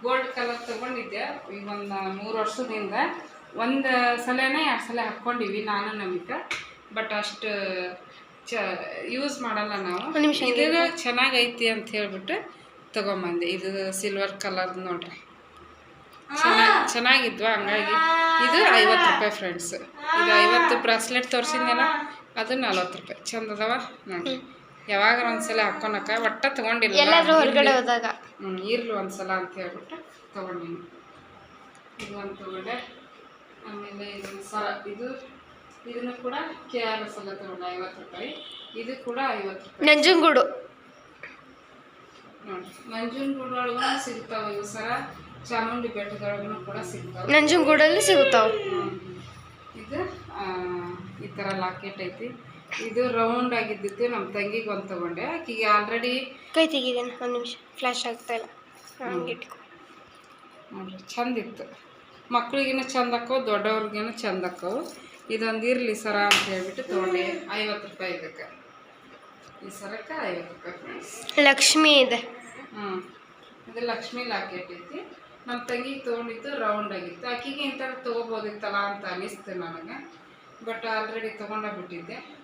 ಗೋಲ್ಡ್ ಕಲರ್ ತಗೊಂಡಿದ್ದೆ. ಈಗ ಒಂದು ಮೂರು ವರ್ಷದಿಂದ. ಒಂದು ಸಲನೇ ಎರಡು ಸಲ ಹಾಕ್ಕೊಂಡಿವಿ ನಾನು ನಮಿಕ ಬಟ್ ಅಷ್ಟು ಚ ಯೂಸ್ ಮಾಡಲ್ಲ ನಾವು. ಇದು ಚೆನ್ನಾಗೈತಿ ಅಂತ ಹೇಳ್ಬಿಟ್ಟು ತಗೊಂಬಂದೆ. ಇದು ಸಿಲ್ವರ್ ಕಲರ್ ನೋಡ್ರಿ. ಚೆನ್ನಾಗಿ ಚೆನ್ನಾಗಿದ್ವು? ಹಂಗಾಗಿ ಇದು ಐವತ್ತು ರೂಪಾಯಿ ಫ್ರೆಂಡ್ಸ್ ಇದು ಐವತ್ತು ಬ್ರಾಸ್ಲೆಟ್ ತೋರಿಸಿದ್ನಲ್ಲ ಅದು ನಲ್ವತ್ತು ರೂಪಾಯಿ. ಚಂದ ನೋಡ್ರಿ. ನೋಡಿ ಯಾವಾಗ ಒಂದ್ಸಲ ಹಾಕೊಳಕ ಒಟ್ಟ ತಗೊಂಡಿಲ್ಲ ಎಲ್ಲಾದ್ರೂ ಹೊರಗಡೆ ಹೋದಾಗ. ಹ್ಞೂ ಇರ್ಲಿ ಒಂದ್ಸಲ ಅಂತ ಹೇಳ್ಬಿಟ್ಟು ತಗೊಂಡಿನಿ. ಇದು ಒಂದು ತಗೊಂಡೆ ಆಮೇಲೆ ಸರ ಇದು ಇದನ್ನು ಕೂಡ ಕೆ ಆರ್ ಎಸ್ ಎಲ್ಲ ತಗೊಂಡೆ ಐವತ್ತು ರೂಪಾಯಿ. ಇದು ಕೂಡ ಐವತ್ತು ರೂಪಾಯಿ. ನಂಜನಗೂಡು. ನೋಡಿ ನಂಜನಗೂಡೊಳಗೂ ಸಿಗ್ತಾವೆ ಇವು ಸರ. ಚಾಮುಂಡಿ ಬೆಟ್ಟದೊಳಗೂ ಕೂಡ ಸಿಗ್ತಾವೆ. ನಂಜನಗೂಡಲ್ಲಿ ಸಿಗುತ್ತಾವ. ಹ್ಮ್. ಇದು ಈ ಥರ ಲಾಕೆಟ್ ಐತಿ. ಇದು ರೌಂಡ್ ಆಗಿದ್ದಕ್ಕೆ ನಮ್ಮ ತಂಗಿಗೆ ಒಂದು ತಗೊಂಡೆ. ಆಕಿಗೆ ಆಲ್ರೆಡಿ ಕೈ ತೆಗಿದೇನೆ ಒಂದು ನಿಮಿಷ. ಫ್ಲ್ಯಾಶ್ ಆಗ್ತಾ ಇಲ್ಲ. ಹಂಗೆ ಇಟ್ಕೊ ನೋಡ್ರಿ ಚಂದಿತ್ತು. ಮಕ್ಳಿಗೇನು ಚಂದ ಹಾಕೋ ದೊಡ್ಡವ್ರಿಗಿನ ಚಂದ ಹಾಕೋ. ಇದೊಂದು ಇರಲಿ ಸರ ಅಂತ ಹೇಳ್ಬಿಟ್ಟು ತೊಗೊಂಡೆ. ಐವತ್ತು ರೂಪಾಯಿ ಇದಕ್ಕೆ. ಈ ಸರಕ್ಕೆ ಐವತ್ತು ರೂಪಾಯಿ ಫ್ರೆಂಡ್ಸ್ ಲಕ್ಷ್ಮಿ ಇದೆ. ಹ್ಞೂ ಇದು ಲಕ್ಷ್ಮಿ ಲಾಕೆಟ್ ಐತಿ. ನಮ್ಮ ತಂಗಿಗೆ ತೊಗೊಂಡಿದ್ದು ರೌಂಡ್ ಆಗಿತ್ತು. ಆಕಿಗೆ ಇಂಥದ್ದು ತೊಗೋಬೋದಿತ್ತಲ್ಲ ಅಂತ ಅನಿಸ್ತು ನನಗೆ. ಬಟ್ ಆಲ್ರೆಡಿ ತೊಗೊಂಡ ಬಿಟ್ಟಿದ್ದೆ.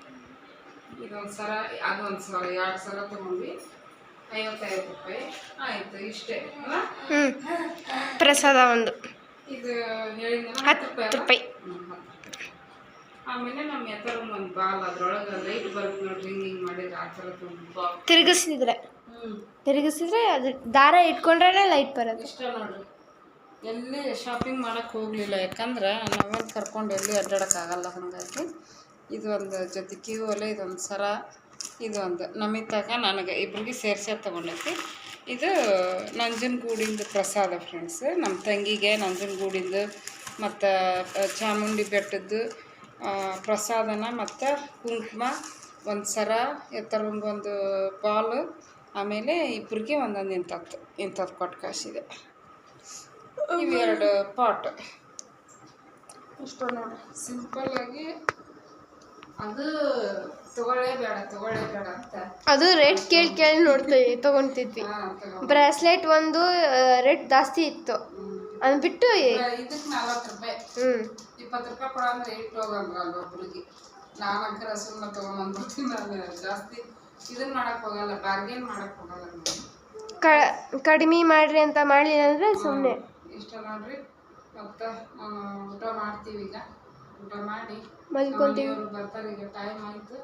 ಇದೊಂದು ಸರ ಅದೊಂದು ಸಲ ಎರಡು ಸಲ ತೊಗೊಂಡ್ವಿ. ಐವತ್ತೈದು ರೂಪಾಯಿ. ಆಯಿತು ಇಷ್ಟೇ ಪ್ರಸಾದ ಒಂದು. ಇದು ಹೇಳಿದ್ರೂಪಾಯಿ ಹತ್ತು ರೂಪಾಯಿ. ಆಮೇಲೆ ನಮ್ಮ ಎತ್ತರ ಒಂದು ಬಾಲ್ ಅದ್ರೊಳಗೆ ಲೈಟ್ ಬಲ್ಪ್ ನೋಡ್ರಿ ಹಿಂಗೆ ಹಿಂಗೆ ಮಾಡಿದ್ರೆ ಆ ಥರ ತುಂಬ ತಿರುಗಿಸಿದ್ರೆ. ತಿರುಗಿಸಿದ್ರೆ ಅದು ದಾರ ಇಟ್ಕೊಂಡ್ರೆ ಲೈಟ್ ಬರೋದು ಇಷ್ಟ ನೋಡ್ರಿ. ಎಲ್ಲಿ ಶಾಪಿಂಗ್ ಮಾಡೋಕ್ಕೆ ಹೋಗಲಿಲ್ಲ ಯಾಕಂದ್ರೆ ನಾವೇನು ಕರ್ಕೊಂಡು ಎಲ್ಲಿ ಅಡ್ಡಾಡೋಕ್ಕಾಗಲ್ಲ ಹಾಗಾಗಿ. ಇದೊಂದು ಜೊತೆ ಕ್ಯೂ ಒಲೆ ಇದೊಂದು ಸರ ಇದೊಂದು ನಮಿತಾಗ ನನಗೆ ಇಬ್ರಿಗೆ ಸೇರ್ಸೇ ತೊಗೊಂಡೈತಿ. ಇದು ನಂಜನಗೂಡಿಂದು ಪ್ರಸಾದ ಫ್ರೆಂಡ್ಸ್ ನಮ್ಮ ತಂಗಿಗೆ ನಂಜನಗೂಡಿಂದು ಮತ್ತು ಚಾಮುಂಡಿ ಬೆಟ್ಟದ್ದು ಪ್ರಸಾದನ ಮತ್ತು ಕುಂಕುಮ ಒಂದು ಸರ ಎತ್ತರದೊಂದು ಬಾಲು ಆಮೇಲೆ ಇಬ್ಬರಿಗೆ ಒಂದೊಂದು ಇಂಥದ್ದು ಇಂಥದ್ದು ಕೊಟ್ಟು ಕಾಸಿದೆ. ಇವೆರಡು ಪಾಟ್. ಇಷ್ಟ ನೋಡಿ. ಸಿಂಪಲ್ಲಾಗಿ ಅದು ತಗೊಳ್ಳೇ ಬೇಡ ತಗೊಳ್ಳೇ ಬೇಡ ಅಂತ. ಅದು ರೇಟ್ ಕೇಳಿ ಕೇಳಿ ನೋಡ್ತೀವಿ ತೊಗೊಂತಿದ್ವಿ. ಹಾಂ ತಗೋ. ಬ್ರಾಸ್ಲೆಟ್ ಒಂದು ರೇಟ್ ಜಾಸ್ತಿ ಇತ್ತು. ಅದ್ ಬಿಟ್ಟು ಇದಕ್ಕೆ ನಲ್ವತ್ತು ರೂಪಾಯಿ. ಹ್ಞೂ ಇಪ್ಪತ್ತು ರೂಪಾಯಿ ಕೊಡ ಅಂದ್ರೆ ಇಟ್ಟು ಹೋಗಂದ್ರ ಅಲ್ಲೊಬ್ರಿಗೆ ನಾನು ಅಂಕರ ಸುಮ್ಮನೆ ತೊಗೊಂಬಂದ್ಬಿಡ್ತೀನಿ ನಾನು ಜಾಸ್ತಿ. ಇದನ್ನ ಮಾಡಕ್ಕೆ ಹೋಗಲ್ಲ ಬಾರ್ಗೇನ್ ಮಾಡಕ್ಕೆ ಹೋಗಲ್ಲ ನಾನು ಕ ಕಡಿಮೆ ಮಾಡ್ರಿ ಅಂತ ಮಾಡ್ಲಿಲ್ಲ ಅಂದ್ರೆ ಸುಮ್ಮನೆ ಇಷ್ಟ ನೋಡ್ರಿ ಮತ್ತೆ ಊಟ ಮಾಡ್ತೀವಿ ಈಗ. ಊಟ ಮಾಡಿ. ಮಲ್ಕೊಂತೀವಿ. ಬರ್ತಾರೆ ಈಗ ಟೈಮ್ ಆಯಿತು.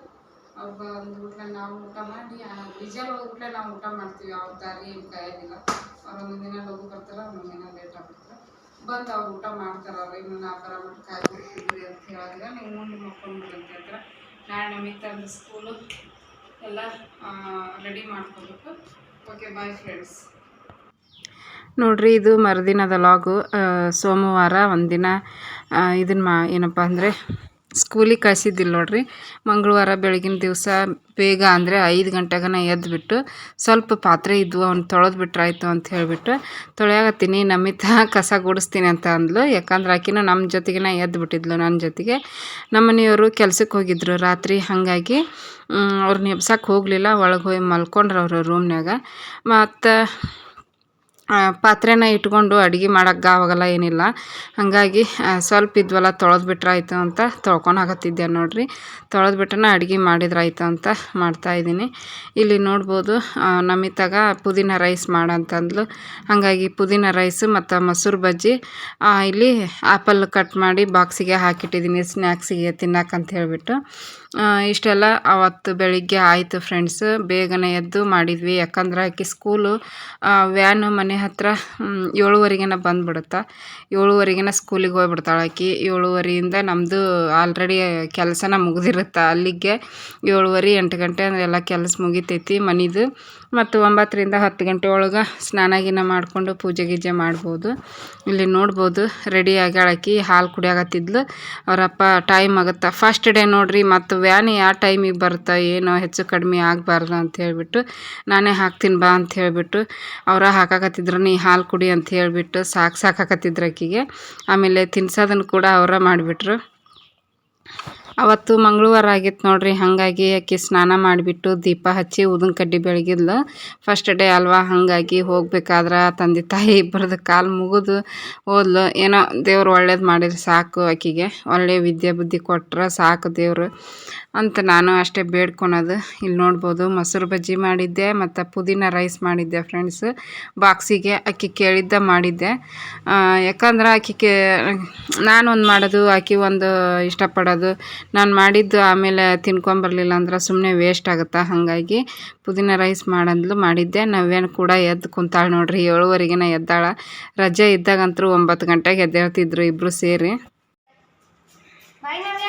ಅವ್ರು ಒಂದು ಊಟ ನಾವು ಊಟ ಮಾಡಿ ಡಿಜಲ್ ಊಟ ನಾವು ಊಟ ಮಾಡ್ತೀವಿ ಅವ್ರ ದಾರಿ ಏನು ಕಾಯೋದಿಲ್ಲ ಅವ್ರು ಒಂದೊಂದು ದಿನ ಲಘು ಬರ್ತಾರೆ ಒಂದೊಂದು ದಿನ ಲೇಟ್ ಆಗ್ಬಿಡ್ತಾರೆ ಬಂದು ಅವ್ರು ಊಟ ಮಾಡ್ತಾರೆ ಅವ್ರು ಇನ್ನು ನಾ ಬರ ಮಟ್ಟ ಕಾಯ್ಬಿಡ್ತಿದ್ರಿ ಅಂತ ಹೇಳಿದ್ರೆ ನೀವು ಮುಂದೆ ಮಕ್ಕೊಂಡ್ಬಿಡ್ರಿ ಅಂತ ಹೇಳ್ತಾರೆ. ನಾಳೆ ನಮಗೆ ತಂದು ಸ್ಕೂಲು ಎಲ್ಲ ರೆಡಿ ಮಾಡ್ಕೋಬೇಕು. ಓಕೆ ಬಾಯ್ ಫ್ರೆಂಡ್ಸ್ ನೋಡ್ರಿ ಇದು ಮರುದಿನದ ಲಾಗು ಸೋಮವಾರ ಒಂದಿನ ಇದನ್ನ ಮಾ ಏನಪ್ಪ ಅಂದರೆ ಸ್ಕೂಲಿಗೆ ಕಳ್ಸಿದ್ದಿಲ್ಲ ನೋಡ್ರಿ. ಮಂಗಳವಾರ ಬೆಳಗಿನ ದಿವಸ ಬೇಗ ಅಂದರೆ ಐದು ಗಂಟೆಗನ ಎದ್ದುಬಿಟ್ಟು ಸ್ವಲ್ಪ ಪಾತ್ರೆ ಇದ್ವು, ಅವ್ನು ತೊಳೆದು ಬಿಟ್ರಾಯ್ತು ಅಂತ ಹೇಳಿಬಿಟ್ಟು ತೊಳೆಯಾಗತ್ತೀನಿ ನಮ್ಮಿತ ಕಸ ಗುಡಿಸ್ತೀನಿ ಅಂತ ಅಂದ್ಲು. ಯಾಕಂದ್ರೆ ಆಕಿನ ನಮ್ಮ ಜೊತೆಗಿನ ಎದ್ದು ಬಿಟ್ಟಿದ್ಲು ನನ್ನ ಜೊತೆಗೆ. ನಮ್ಮ ಮನೆಯವರು ಕೆಲ್ಸಕ್ಕೆ ಹೋಗಿದ್ರು ರಾತ್ರಿ, ಹಾಗಾಗಿ ಅವ್ರನ್ನ ಎಬ್ಸಕ್ಕೆ ಹೋಗಲಿಲ್ಲ, ಒಳಗೆ ಹೋಗಿ ಮಲ್ಕೊಂಡ್ರು ಅವರು ರೂಮ್ನಾಗ ಮತ್ತು ಪಾತ್ರೆನ ಇಟ್ಕೊಂಡು ಅಡುಗೆ ಮಾಡೋಕ್ಕೆ ಆವಾಗಲ್ಲ ಏನಿಲ್ಲ. ಹಾಗಾಗಿ ಸ್ವಲ್ಪ ಇದ್ವಲ್ಲ ತೊಳೆದು ಬಿಟ್ರಾಯ್ತು ಅಂತ ತೊಳ್ಕೊಳಕತ್ತಿದ್ದೆ ನೋಡಿರಿ. ತೊಳೆದು ಬಿಟ್ಟನ ಅಡುಗೆ ಮಾಡಿದ್ರಾಯ್ತು ಅಂತ ಮಾಡ್ತಾಯಿದ್ದೀನಿ ಇಲ್ಲಿ ನೋಡ್ಬೋದು ನಮಿತಾಗ ಪುದೀನ ರೈಸ್ ಮಾಡಂತಂದ್ಲು. ಹಾಗಾಗಿ ಪುದೀನ ರೈಸು ಮತ್ತು ಮೊಸರು ಬಜ್ಜಿ ಇಲ್ಲಿ ಆ್ಯಪಲ್ ಕಟ್ ಮಾಡಿ ಬಾಕ್ಸಿಗೆ ಹಾಕಿಟ್ಟಿದ್ದೀನಿ ಸ್ನ್ಯಾಕ್ಸಿಗೆ ತಿನ್ನಕ್ಕಂತ ಹೇಳಿಬಿಟ್ಟು. ಆ, ಇಷ್ಟೆಲ್ಲ ಅವತ್ತು ಬೆಳಿಗ್ಗೆ ಆಯಿತು ಫ್ರೆಂಡ್ಸ್ ಬೇಗನೆ ಎದ್ದು ಮಾಡಿದ್ವಿ. ಯಾಕಂದ್ರೆ ಆಕೆ ಸ್ಕೂಲು ವ್ಯಾನು ಮನೆ ಹತ್ರ ಏಳುವರೆಗೇನ ಬಂದ್ಬಿಡುತ್ತೆ? ಏಳುವರೆಗೆನ ಸ್ಕೂಲಿಗೆ ಹೋಗ್ಬಿಡ್ತಾಳೆ ಆಕೆ. ಏಳುವರೆಯಿಂದ ನಮ್ಮದು ಆಲ್ರೆಡಿ ಕೆಲಸನ ಮುಗಿದಿರುತ್ತೆ? ಅಲ್ಲಿಗೆ ಏಳುವರೆ ಎಂಟು ಗಂಟೆ ಅಂದ್ರೆ ಎಲ್ಲ ಕೆಲಸ ಮುಗಿತೈತಿ ಮನಿದು. ಮತ್ತು ಒಂಬತ್ತರಿಂದ ಹತ್ತು ಗಂಟೆ ಒಳಗೆ ಸ್ನಾನ ಗೀನ ಮಾಡಿಕೊಂಡು ಪೂಜೆ ಗೀಜೆ ಮಾಡ್ಬೋದು. ಇಲ್ಲಿ ನೋಡ್ಬೋದು ರೆಡಿ ಆಗ್ಯಾಳ ಆಕಿ ಹಾಲು ಕುಡಿಯಾಕತ್ತಿದ್ಲು. ಅವರಪ್ಪ ಟೈಮ್ ಆಗುತ್ತೆ. ಫಸ್ಟ್ ಡೇ ನೋಡ್ರಿ, ಮತ್ತು ವ್ಯಾನ್ ಯಾವ ಟೈಮಿಗೆ ಬರುತ್ತೆ ಏನೋ ಹೆಚ್ಚು ಕಡಿಮೆ ಆಗಬಾರ್ದು ಅಂತ ಹೇಳಿಬಿಟ್ಟು, ನಾನೇ ಹಾಕ್ತೀನಿ ಬಾ ಅಂತ ಹೇಳಿಬಿಟ್ಟು, ಅವರ ಹಾಕಾಕತ್ತಿದ್ರು, ನೀ ಹಾಲು ಕುಡಿ ಅಂತ ಹೇಳಿಬಿಟ್ಟು ಸಾಕು ಸಾಕಾಕತ್ತಿದ್ರು ಆಕಿಗೆ ಆಮೇಲೆ ತಿನ್ಸೋದನ್ನು ಕೂಡ ಅವರ ಮಾಡಿಬಿಟ್ರು. ಅವತ್ತು ಮಂಗಳವಾರ ಆಗಿತ್ತು ನೋಡ್ರಿ, ಹಾಗಾಗಿ ಆಕೆ ಸ್ನಾನ ಮಾಡಿಬಿಟ್ಟು ದೀಪ ಹಚ್ಚಿ ಊದಿನ ಕಡ್ಡಿ ಬೆಳಗಿದ್ಲು. ಫಸ್ಟ್ ಡೇ ಅಲ್ವಾ, ಹಾಗಾಗಿ ಹೋಗ್ಬೇಕಾದ್ರೆ ತಂದೆ ತಾಯಿ ಇಬ್ಬರದ್ದು ಕಾಲು ಮುಗಿದು ಹೋದ್ಲು ಏನೋ ದೇವ್ರು ಒಳ್ಳೇದು ಮಾಡಿದ್ರೆ ಸಾಕು ಆಕಿಗೆ. ಒಳ್ಳೆಯ ವಿದ್ಯೆ ಬುದ್ಧಿ ಕೊಟ್ರೆ ಸಾಕು ದೇವರು. ಅಂತ ನಾನು ಅಷ್ಟೇ ಬೇಡ್ಕೊಳೋದು. ಇಲ್ಲಿ ನೋಡ್ಬೋದು ಮೊಸರು ಬಜ್ಜಿ ಮಾಡಿದ್ದೆ, ಮತ್ತು ಪುದೀನ ರೈಸ್ ಮಾಡಿದ್ದೆ ಫ್ರೆಂಡ್ಸ್ ಬಾಕ್ಸಿಗೆ ಅಕ್ಕಿ ಕೇಳಿದ್ದ ಮಾಡಿದ್ದೆ. ಯಾಕಂದ್ರೆ ಅಕ್ಕಿ ಕೇ, ನಾನೊಂದು ಮಾಡೋದು, ಅಕ್ಕಿ ಒಂದು ಇಷ್ಟಪಡೋದು. ನಾನು ಮಾಡಿದ್ದು ಆಮೇಲೆ ತಿನ್ಕೊಂಬರ್ಲಿಲ್ಲ ಅಂದ್ರೆ ಸುಮ್ಮನೆ ವೇಸ್ಟ್ ಆಗುತ್ತೆ? ಹಾಗಾಗಿ ಪುದೀನ ರೈಸ್ ಮಾಡಂದ್ಲು, ಮಾಡಿದ್ದೆ. ನಾವೇನು ಕೂಡ ಎದ್ದು ಕುಂತಾಳೆ ನೋಡ್ರಿ, ಏಳುವರೆಗಿನ ಎದ್ದಾಳ. ರಜೆ ಇದ್ದಾಗಂತೂ ಒಂಬತ್ತು ಗಂಟೆಗೆ ಎದ್ದೇಳ್ತಿದ್ರು ಇಬ್ಬರು ಸೇರಿ ಬಾಯ್ ನವ್ಯ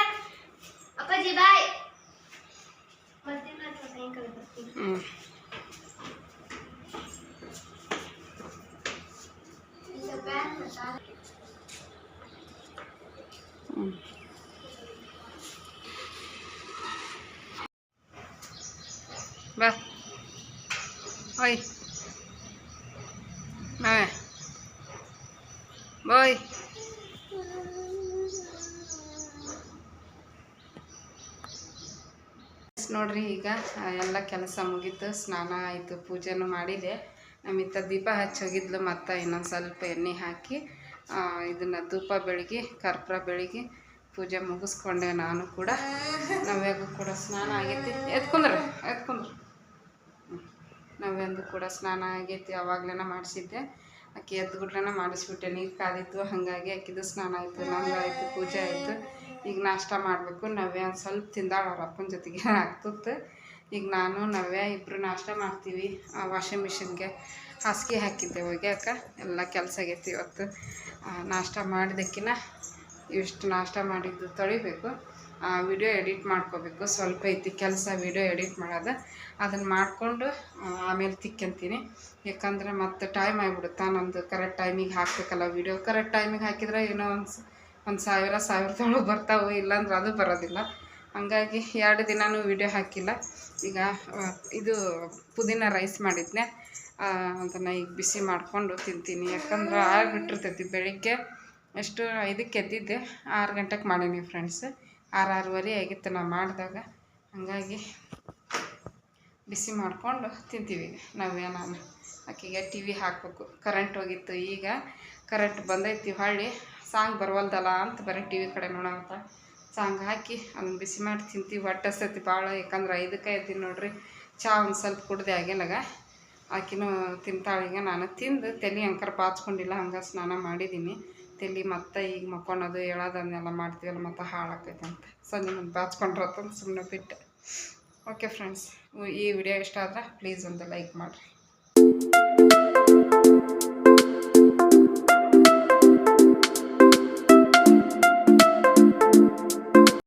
ಅಪ್ಪಾಜಿ ಬಾಯ್ ಬರ್ತೀನಿ ನಾನು ಸಾಯಂಕಾಲ ಬರ್ತೀನಿ ಹ್ಞೂ ಬಾ ಓಯ್ ನಾವೇ ಬಾಯ್ ನೋಡ್ರಿ ಈಗ ಎಲ್ಲ ಕೆಲಸ ಮುಗೀತು, ಸ್ನಾನ ಆಯಿತು, ಪೂಜೆನೂ ಮಾಡಿದೆ. ನಮ್ಮಿತ್ತ ದೀಪ ಹಚ್ಚೋಗಿದ್ಲು, ಮತ್ತು ಇನ್ನೊಂದು ಸ್ವಲ್ಪ ಎಣ್ಣೆ ಹಾಕಿ ಇದನ್ನು ಧೂಪ ಬೆಳಗಿ, ಕರ್ಪೂರ ಬೆಳಗಿ ಪೂಜೆ ಮುಗಿಸ್ಕೊಂಡೆ ನಾನು ಕೂಡ. ನವ್ಯಾಗೂ ಕೂಡ ಸ್ನಾನ ಆಗೈತಿ. ಎತ್ಕೊಂಡ್ರೆ ಎತ್ಕೊಂಡ್ರು ನವ್ಯಂದು ಕೂಡ ಸ್ನಾನ ಆಗೈತಿ, ಅವಾಗ್ಲೇನ ಮಾಡಿಸಿದ್ದೆ. ಆಕೆ ಎದ್ದು ಗುಡ್ಲನ ಮಾಡಿಸ್ಬಿಟ್ಟೆ, ನೀರು ಕಾದಿತ್ತು, ಹಾಗಾಗಿ ಆಕಿದು ಸ್ನಾನ ಆಯಿತು ನಮ್ಗೆ ಆಯಿತು, ಪೂಜೆ ಆಯಿತು. ಈಗ ನಾಷ್ಟ ಮಾಡಬೇಕು, ನವ್ಯ ಒಂದು ಸ್ವಲ್ಪ ತಿಂದಾಳೆ ಅವ್ರ ಜೊತೆಗೆ *laughs* ಆಗ್ತಿತ್ತು ಈಗ ನಾನು, ನವ್ಯ ಇಬ್ಬರು ನಾಷ್ಟ ಮಾಡ್ತೀವಿ. ಆ ವಾಷಿಂಗ್ ಮಿಷಿನ್ಗೆ ಹಾಸಿಗೆ ಹಾಕಿದ್ದೆ ಒಗ್ಯಾಕ ಎಲ್ಲ ಕೆಲಸ ಆಗೈತಿ ಇವತ್ತು. ನಾಷ್ಟ ಮಾಡಿದಕ್ಕಿನ ಇಷ್ಟು ನಾಷ್ಟ ಮಾಡಿದ್ದು ತೊಳಿಬೇಕು. ವಿಡಿಯೋ ಎಡಿಟ್ ಮಾಡ್ಕೋಬೇಕು. ಸ್ವಲ್ಪ ಐತಿ ಕೆಲಸ, ವಿಡಿಯೋ ಎಡಿಟ್ ಮಾಡೋದು. ಅದನ್ನು ಮಾಡಿಕೊಂಡು ಆಮೇಲೆ ತಿಕ್ಕಂತೀನಿ. ಯಾಕಂದ್ರೆ ಮತ್ತೆ ಟೈಮ್ ಆಗಿಬಿಡುತ್ತಾ. ನಂದು ಕರೆಕ್ಟ್ ಟೈಮಿಗೆ ಹಾಕಬೇಕಲ್ಲ ವಿಡಿಯೋ. ಕರೆಕ್ಟ್ ಟೈಮಿಗೆ ಹಾಕಿದ್ರೆ ಏನೋ ಒಂದು ಒಂದು ಸಾವಿರ ಸಾವಿರದೊಳಗೆ ಬರ್ತಾವೆ ಇಲ್ಲಾಂದ್ರೆ ಅದು ಬರೋದಿಲ್ಲ. ಹಾಗಾಗಿ ಎರಡು ದಿನವೂ ವಿಡಿಯೋ ಹಾಕಿಲ್ಲ. ಈಗ ಇದು ಪುದೀನ ರೈಸ್ ಮಾಡಿದ್ನೆ. ಅದನ್ನು ಈಗ ಬಿಸಿ ಮಾಡಿಕೊಂಡು ತಿಂತೀನಿ. ಯಾಕಂದ್ರೆ ಆಗಿಬಿಟ್ಟಿರ್ತೈತಿ ಬೆಳಿಗ್ಗೆ. ಎಷ್ಟು, ಐದಕ್ಕೆ ಎದ್ದಿದ್ದೆ. ಆರು ಗಂಟೆಗೆ ಮಾಡೀನಿ ಫ್ರೆಂಡ್ಸ್ ಆರು ಆರೂವರೆ ಆಗಿತ್ತು ನಾ ಮಾಡಿದಾಗ. ಹಾಗಾಗಿ ಬಿಸಿ ಮಾಡಿಕೊಂಡು ತಿಂತೀವಿ. ನಾವೇ ನಾನು ಆಕೆಗೆ ಟಿ ವಿ ಹಾಕಬೇಕು. ಕರೆಂಟ್ ಹೋಗಿತ್ತು ಈಗ ಕರೆಂಟ್ ಬಂದೈತಿ ಹೊಳ್ಳಿ. ಸಾಂಗ್ ಬರವಲ್ದಲ್ಲ ಅಂತ ಬರೀ ಟಿ ವಿ ಕಡೆ ನೋಡೋಂತ. ಸಾಂಗ್ ಹಾಕಿ ಅದನ್ನು ಬಿಸಿ ಮಾಡಿ ತಿಂತೀವಿ. ಹೊಟ್ಟೆ ಸತಿ ಭಾಳ ಯಾಕಂದ್ರೆ ಐದಕ್ಕೆ ಎತ್ತೀನಿ ನೋಡ್ರಿ. ಚಾ ಒಂದು ಸ್ವಲ್ಪ ಕುಡ್ದೆ ಆಗಿನಾಗ ಆಕಿನೂ ತಿಂತಾಳೀಗ. ನಾನು ತಿಂದು ತಲೆ ಅಂಕರ್ ಬಾಚ್ಕೊಂಡಿಲ್ಲ ಹಂಗೆ ಸ್ನಾನ ಮಾಡಿದ್ದೀನಿ ತಲೆ ಮತ್ತೆ ಈಗ ಮಕ್ಕೊಳೋದು ಹೇಳೋದನ್ನೆಲ್ಲ ಮಾಡ್ತೀವಲ್ಲ, ಮತ್ತೆ ಹಾಳಾಕೈತೆ ಅಂತ ಸಂಜೆ ಮುಂದೆ ಬಾಚ್ಕೊಂಡ್ರತ್ತಂತ ಸುಮ್ಮನೆ ಬಿಟ್ಟೆ. ಓಕೆ ಫ್ರೆಂಡ್ಸ್ ಈ ವಿಡಿಯೋ ಇಷ್ಟ ಆದರೆ ಪ್ಲೀಸ್ ಒಂದು ಲೈಕ್ ಮಾಡಿರಿ.